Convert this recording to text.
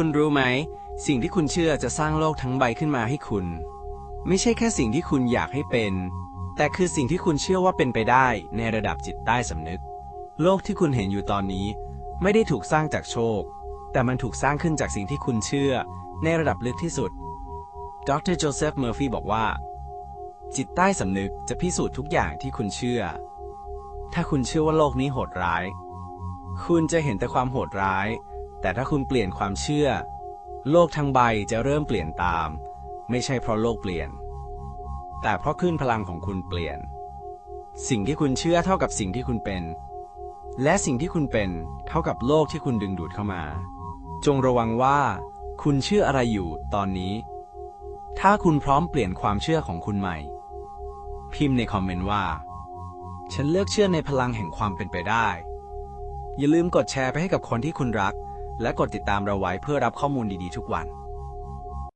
คุณรู้ไหม สิ่งที่คุณเชื่อจะสร้างโลกทั้งใบขึ้นมาให้คุณ ไม่ใช่แค่สิ่งที่คุณอยากให้เป็น แต่คือสิ่งที่คุณเชื่อว่าเป็นไปได้ในระดับจิตใต้สำนึก โลกที่คุณเห็นอยู่ตอนนี้ ไม่ได้ถูกสร้างจากโชค แต่มันถูกสร้างขึ้นจากสิ่งที่คุณเชื่อ ในระดับลึกที่สุด ดรโจเซฟเมอร์ฟีบอกว่า จิตใต้สำนึกจะพิสูจน์ทุกอย่างที่คุณเชื่อ ถ้าคุณเชื่อว่าโลกนี้โหดร้าย คุณจะเห็นแต่ความโหดร้าย แต่ถ้าคุณเปลี่ยนความเชื่อ โลกทั้งใบจะเริ่มเปลี่ยนตาม ไม่ใช่เพราะโลกเปลี่ยน แต่เพราะคลื่นพลังของคุณเปลี่ยน สิ่งที่คุณเชื่อเท่ากับสิ่งที่คุณเป็น และสิ่งที่คุณเป็นเท่ากับโลกที่คุณดึงดูดเข้ามา จงระวังว่าคุณเชื่ออะไรอยู่ตอนนี้ ถ้าคุณพร้อมเปลี่ยนความเชื่อของคุณใหม่ พิมพ์ในคอมเมนต์ว่า ฉันเลือกเชื่อในพลังแห่งความเป็นไปได้ อย่าลืมกดแชร์ไปให้กับคนที่คุณรัก และกดติดตามเราไว้เพื่อรับข้อมูลดีๆทุกวัน